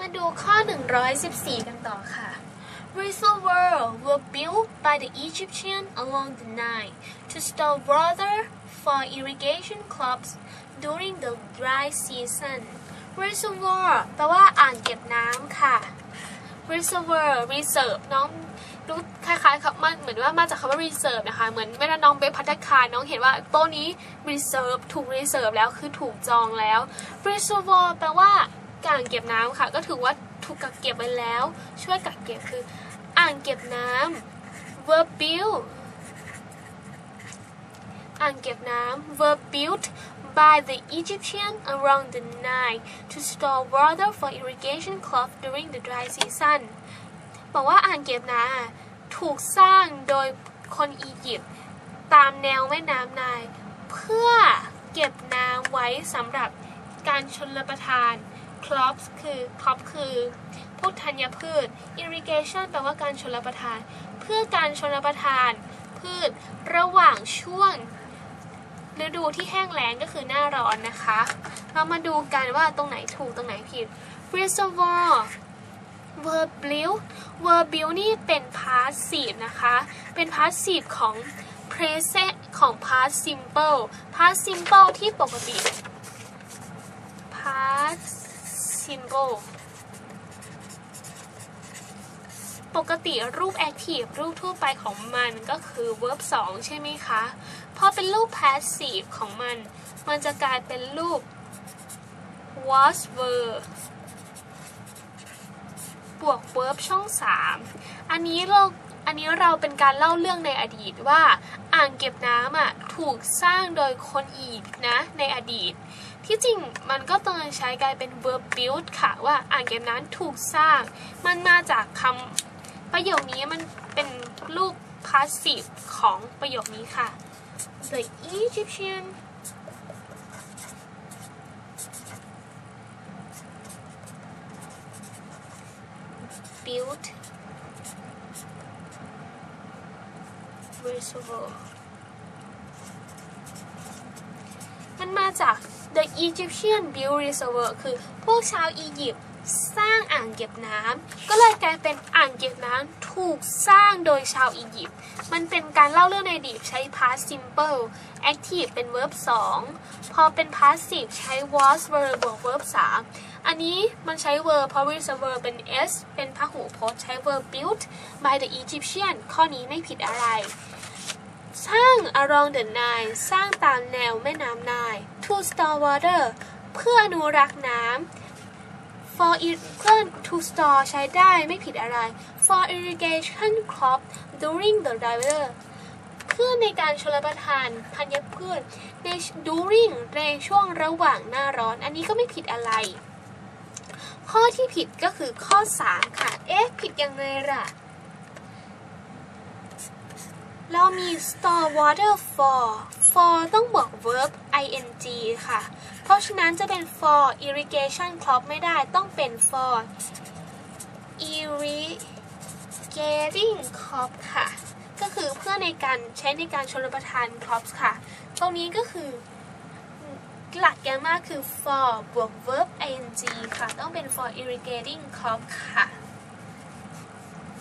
มาดูข้อ 114 กันต่อค่ะ Reservoirs were built by the Egyptians along the Nile to store water for irrigation crops during the dry season. Reservoir แปลว่าอ่างเก็บน้ำค่ะ reservoir reserve น้องรู้คล้ายๆครับมันเหมือนว่ามาจากคำว่า reserve นะคะ เหมือนเวลาน้องไปพัฒคารน้องเห็นว่าโต๊ะนี้ reserve ถูก reserve แล้วคือถูกจองแล้ว reservoir แปลว่า อ่างเก็บน้ำค่ะ ก็ถือว่าถูกกักเก็บไว้แล้ว ช่วยกักเก็บคือ อ่างเก็บน้ำ were built อ่างเก็บน้ำ were built by the Egyptian around the Nile to store water for irrigation crops during the dry season บอกว่าอ่างเก็บน้ำถูกสร้างโดยคนอียิปต์ตามแนวแม่น้ำไนาย เพื่อเก็บน้ำไว้สำหรับการชนประทาน crops คือ crop คือพวกธัญพืช irrigation แปลว่าการชนประทาน เพื่อการชนประทาน พืชระหว่างช่วงฤดูที่แห้งแล้งก็คือหน้าร้อนนะคะ เรามาดูกันว่าตรงไหนถูกตรงไหนผิด reservoir verb built verb built นี่เป็น past simple นะคะ เป็น past simple ของ present ของ past simple past simple ที่ปกติ simple ปกติรูป active รูปทั่วไปของมันก็คือ verb 2ใช่ไหมคะพอเป็นรูป passive ของมัน มันจะกลายเป็นรูป was were บวก verb ช่อง 3 อันนี้เราอันนี้เราเป็นการเล่าเรื่องในอดีตว่า อ่างเก็บน้ำอะถูกสร้างโดยคนอียิปต์นะในอดีต ที่จริงมันก็ต้องใช้กลายเป็น verb built ค่ะ ว่าอ่างเก็บน้ำถูกสร้าง มันมาจากคำประโยคนี้มันเป็นรูป passive ของประโยคนี้ค่ะ The Egyptian built reservoir มันมาจาก the Egyptian built reservoir คือพวกชาวอียิปต์สร้างอ่างเก็บน้ำก็เลยกลายเป็นอ่างเก็บน้ำถูกสร้างโดยชาวอียิปต์มันเป็นการเล่าเรื่องในอดีตใช้ past simple active เป็น verb 2 พอเป็น passive ใช้ was verb บวก verb 3 อันนี้มันใช้ verb เพราะ reservoir เป็น s เป็นพหูพจน์ใช้ verb built by the Egyptian ข้อนี้ไม่ผิดอะไร สร้าง along the Nile สร้างตามแนวแม่น้ำไนาย to store water เพื่ออนุรักษ์น้ำ for ir- เพื่อ to store ใช้ได้ไม่ผิดอะไร for irrigation crop during the dry weather เพื่อในการชลประทานธัญพืชใน during ในช่วงระหว่างหน้าร้อน อันนี้ก็ไม่ผิดอะไร ข้อที่ผิดก็คือข้อ 3 ค่ะ เอ๊ะ ผิดยังไงล่ะ เรามี store water for for ต้องบวก verb ing ค่ะ เพราะฉะนั้นจะเป็น for irrigation crop ไม่ได้ต้องเป็น for irrigating crop ค่ะ ก็คือเพื่อในการใช้ในการชลประทาน crops ค่ะ ตรงนี้ก็คือหลักแกมมาคือ for บวก verb ing ค่ะ ต้องเป็น for irrigating crop ค่ะ